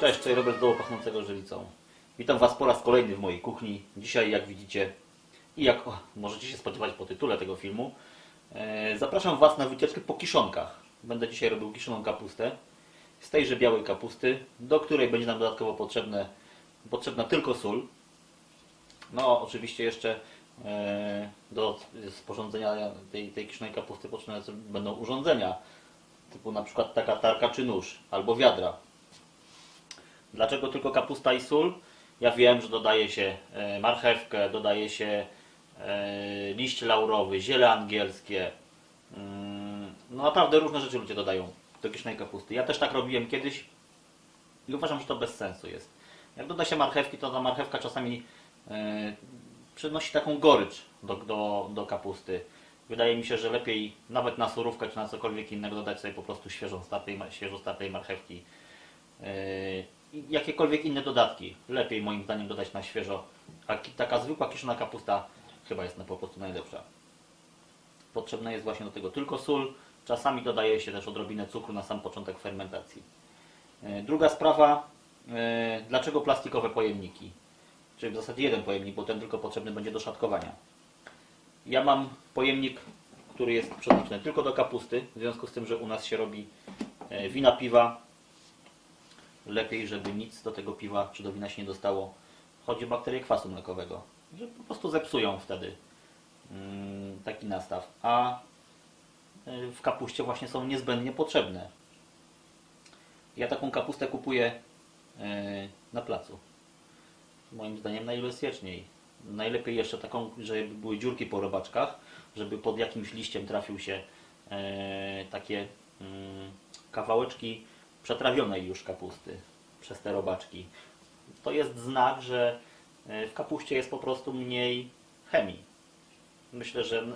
Cześć, tutaj Robert Doło pachnącego żywicą. Witam Was po raz kolejny w mojej kuchni. Dzisiaj, jak widzicie i jak o, możecie się spodziewać po tytule tego filmu, e, zapraszam Was na wycieczkę po kiszonkach. Będę dzisiaj robił kiszoną kapustę z tejże białej kapusty, do której będzie nam dodatkowo potrzebne, potrzebna tylko sól. No, oczywiście jeszcze e, do sporządzenia tej, tej kiszonej kapusty potrzebne będą urządzenia, typu na przykład taka tarka czy nóż, albo wiadra. Dlaczego tylko kapusta i sól? Ja wiem, że dodaje się e, marchewkę, dodaje się e, liść laurowy, ziele angielskie. Mm, No naprawdę różne rzeczy ludzie dodają do kiszonej kapusty. Ja też tak robiłem kiedyś i uważam, że to bez sensu jest. Jak doda się marchewki, to ta marchewka czasami e, przynosi taką gorycz do, do, do kapusty. Wydaje mi się, że lepiej nawet na surówkę czy na cokolwiek innego dodać sobie po prostu świeżą startej, świeżo startej marchewki. Jakiekolwiek inne dodatki. Lepiej moim zdaniem dodać na świeżo. A taka zwykła kiszona kapusta chyba jest na po prostu najlepsza. Potrzebna jest właśnie do tego tylko sól. Czasami dodaje się też odrobinę cukru na sam początek fermentacji. Yy, Druga sprawa, yy, dlaczego plastikowe pojemniki? Czyli w zasadzie jeden pojemnik, bo ten tylko potrzebny będzie do szatkowania. Ja mam pojemnik, który jest przeznaczony tylko do kapusty, w związku z tym, że u nas się robi e, wina, piwa. Lepiej, żeby nic do tego piwa czy do wina się nie dostało. Chodzi o bakterie kwasu mlekowego, że po prostu zepsują wtedy mm, taki nastaw. A e, w kapuście właśnie są niezbędnie potrzebne. Ja taką kapustę kupuję e, na placu moim zdaniem najbezpieczniej. Najlepiej jeszcze taką, żeby były dziurki po robaczkach, żeby pod jakimś liściem trafił się e, takie mm, kawałeczki przetrawionej już kapusty przez te robaczki. To jest znak, że e, w kapuście jest po prostu mniej chemii. Myślę, że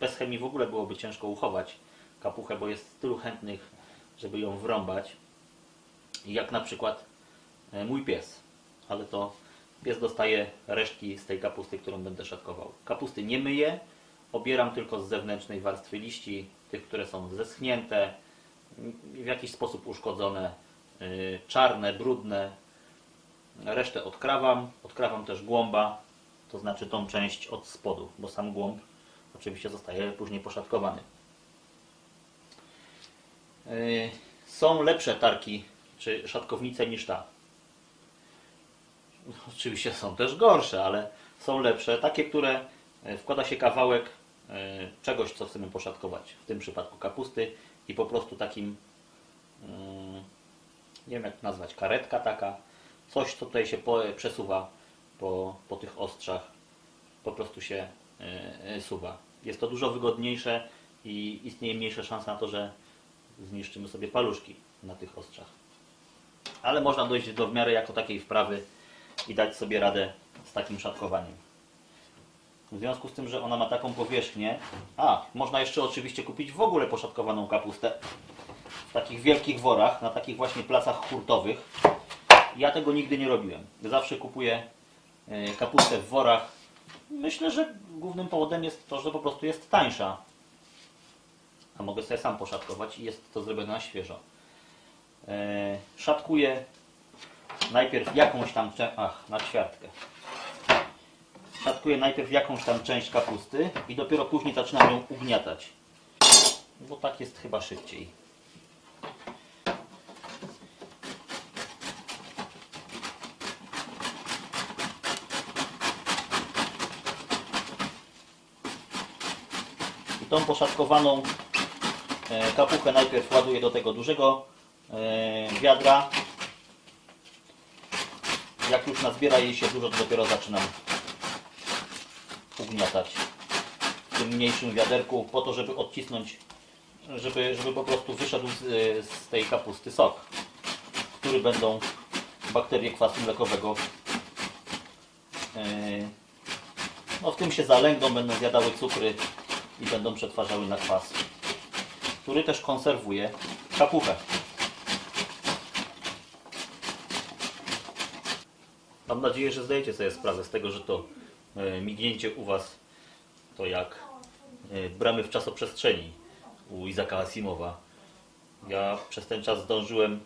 bez chemii w ogóle byłoby ciężko uchować kapuchę, bo jest tylu chętnych, żeby ją wrąbać. Jak na przykład e, mój pies, ale to pies dostaje resztki z tej kapusty, którą będę szatkował. Kapusty nie myję, obieram tylko z zewnętrznej warstwy liści, tych, które są zeschnięte, w jakiś sposób uszkodzone, yy, czarne, brudne. Resztę odkrawam, odkrawam też głąba, to znaczy tą część od spodu, bo sam głąb oczywiście zostaje później poszatkowany. Yy, Są lepsze tarki czy szatkownice niż ta. Oczywiście są też gorsze, ale są lepsze. Takie, które e, wkłada się kawałek czegoś, co chcemy poszatkować. W tym przypadku kapusty i po prostu takim, mm, nie wiem jak to nazwać, karetka taka. Coś, co tutaj się przesuwa po, po tych ostrzach. Po prostu się e, e, suwa. Jest to dużo wygodniejsze i istnieje mniejsza szansa na to, że zniszczymy sobie paluszki na tych ostrzach. Ale można dojść do w miarę jako takiej wprawy i dać sobie radę z takim szatkowaniem. W związku z tym, że ona ma taką powierzchnię, a można jeszcze oczywiście kupić w ogóle poszatkowaną kapustę w takich wielkich worach, na takich właśnie placach hurtowych. Ja tego nigdy nie robiłem. Zawsze kupuję e, kapustę w worach. Myślę, że głównym powodem jest to, że po prostu jest tańsza. A mogę sobie sam poszatkować i jest to zrobione na świeżo. E, Szatkuję najpierw jakąś tam ach, na ćwiartkę. Szatkuję najpierw jakąś tam część kapusty i dopiero później zaczynam ją ugniatać. Bo tak jest chyba szybciej. I tą poszatkowaną e, kapuchę najpierw ładuję do tego dużego e, wiadra jak już nazbiera jej się dużo, to dopiero zaczynam ugniatać w tym mniejszym wiaderku po to, żeby odcisnąć, żeby, żeby po prostu wyszedł z, z tej kapusty sok, który będą bakterie kwasu mlekowego. Yy, No w tym się zalęgną, będą zjadały cukry i będą przetwarzały na kwas, który też konserwuje kapuchę. Mam nadzieję, że zdajecie sobie sprawę z tego, że to e, mignięcie u Was to jak e, bramy w czasoprzestrzeni u Izaka Asimowa. Ja przez ten czas zdążyłem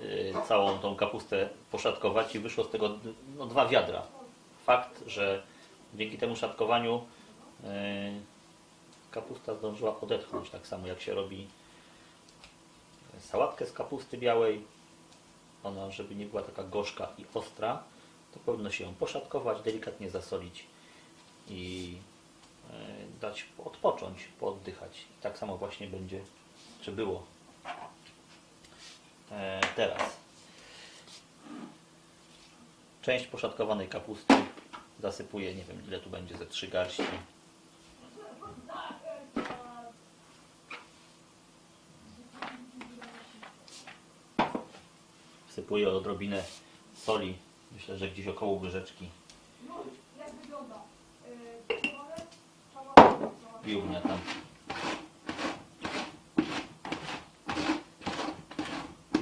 y, całą tą kapustę poszatkować i wyszło z tego no, dwa wiadra. Fakt, że dzięki temu szatkowaniu kapusta zdążyła odetchnąć, tak samo jak się robi sałatkę z kapusty białej. Ona, żeby nie była taka gorzka i ostra, to powinno się ją poszatkować, delikatnie zasolić i e, dać odpocząć, pooddychać. I tak samo właśnie będzie, czy było e, teraz. Część poszatkowanej kapusty zasypuję, nie wiem ile tu będzie, ze trzy garści. Wsypuję odrobinę soli, myślę, że gdzieś około łyżeczki Jak wygląda? Czerwone, czerwone, i ugniatam.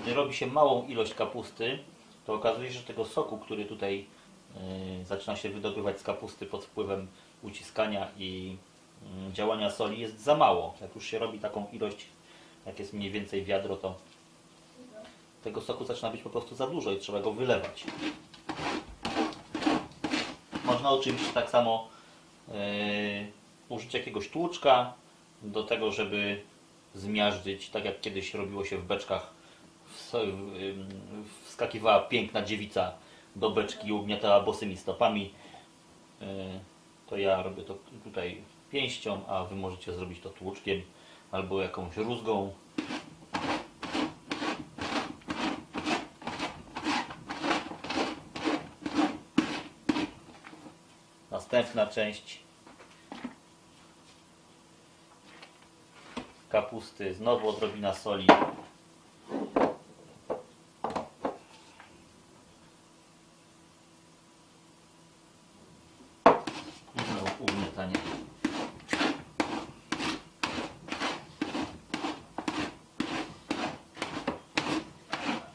Gdy robi się małą ilość kapusty, to okazuje się, że tego soku, który tutaj yy, zaczyna się wydobywać z kapusty pod wpływem uciskania i yy, działania soli jest za mało. Jak już się robi taką ilość, jak jest mniej więcej wiadro, to tego soku zaczyna być po prostu za dużo i trzeba go wylewać. Można oczywiście tak samo yy, użyć jakiegoś tłuczka do tego, żeby zmiażdżyć, tak jak kiedyś robiło się w beczkach. Wskakiwała piękna dziewica do beczki i ugniatała bosymi stopami. Yy, To ja robię to tutaj pięścią, a Wy możecie zrobić to tłuczkiem albo jakąś rózgą. Następna część kapusty, znowu odrobina soli.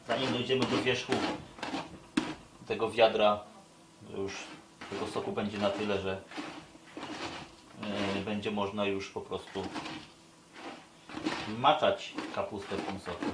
Zanim dojdziemy do wierzchu tego wiadra, już tego soku będzie na tyle, że yy, będzie można już po prostu maczać kapustę w tym soku.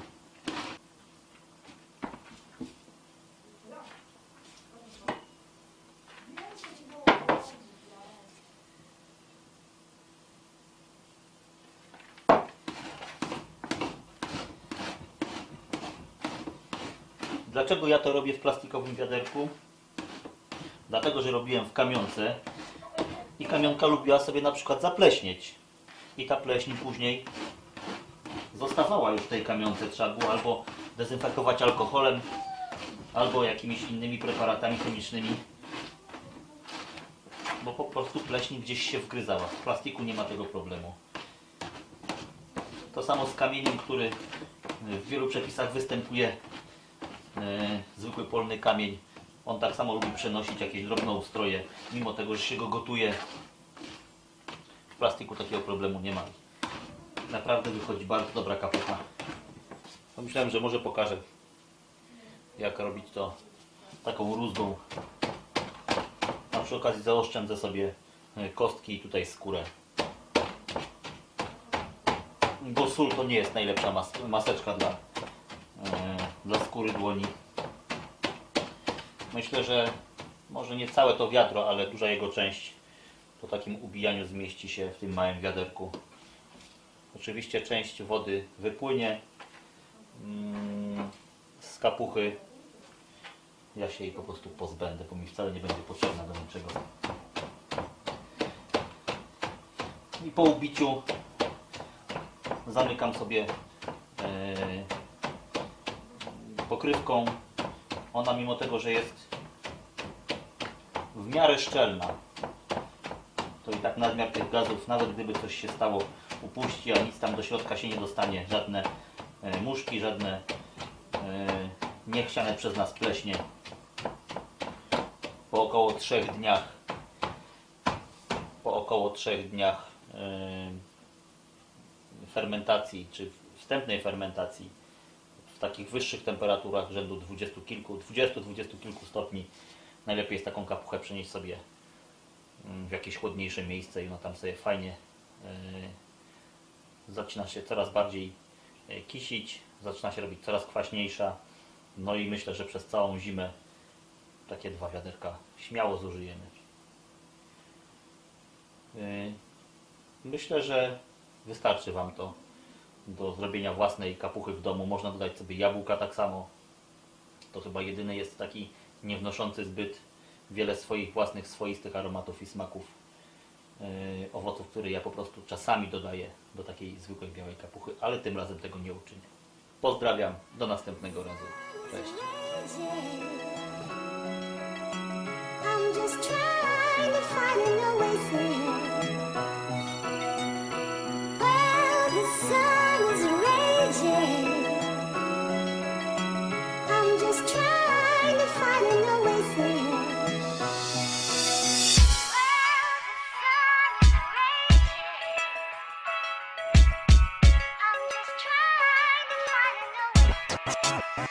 Dlaczego ja to robię w plastikowym wiaderku? Dlatego, że robiłem w kamionce i kamionka lubiła sobie na przykład zapleśnieć. I ta pleśń później zostawała już w tej kamionce. Trzeba było albo dezynfekować alkoholem, albo jakimiś innymi preparatami chemicznymi. Bo po prostu pleśń gdzieś się wgryzała. W plastiku nie ma tego problemu. To samo z kamieniem, który w wielu przepisach występuje. e, zwykły polny kamień. On tak samo lubi przenosić jakieś drobnoustroje, mimo tego, że się go gotuje. W plastiku takiego problemu nie ma. Naprawdę wychodzi bardzo dobra kapucha. Pomyślałem, że może pokażę, jak robić to taką rózgą. A przy okazji zaoszczędzę sobie e, kostki i tutaj skórę. Bo sól to nie jest najlepsza mas maseczka dla, e, dla skóry dłoni. Myślę, że może nie całe to wiadro, ale duża jego część po takim ubijaniu zmieści się w tym małym wiaderku. Oczywiście część wody wypłynie mm, z kapuchy. Ja się jej po prostu pozbędę, bo mi wcale nie będzie potrzebna do niczego. I po ubiciu zamykam sobie e, pokrywką. Ona mimo tego, że jest w miarę szczelna, to i tak nadmiar tych gazów, nawet gdyby coś się stało, upuści, a nic tam do środka się nie dostanie, żadne e, muszki, żadne e, niechciane przez nas pleśnie. Po około trzech dniach, po około trzech dniach e, fermentacji, czy wstępnej fermentacji, takich wyższych temperaturach rzędu dwudziestu kilku, 20-20 kilku stopni, najlepiej jest taką kapuchę przenieść sobie mm, w jakieś chłodniejsze miejsce i ona tam sobie fajnie yy, zaczyna się coraz bardziej yy, kisić, zaczyna się robić coraz kwaśniejsza. No i myślę, że przez całą zimę takie dwa wiaderka śmiało zużyjemy. Yy, Myślę, że wystarczy Wam to do zrobienia własnej kapuchy w domu. Można dodać sobie jabłka tak samo. To chyba jedyny jest taki nie wnoszący zbyt wiele swoich własnych, swoistych aromatów i smaków yy, owoców, które ja po prostu czasami dodaję do takiej zwykłej białej kapuchy, ale tym razem tego nie uczynię. Pozdrawiam, do następnego razu. Bye.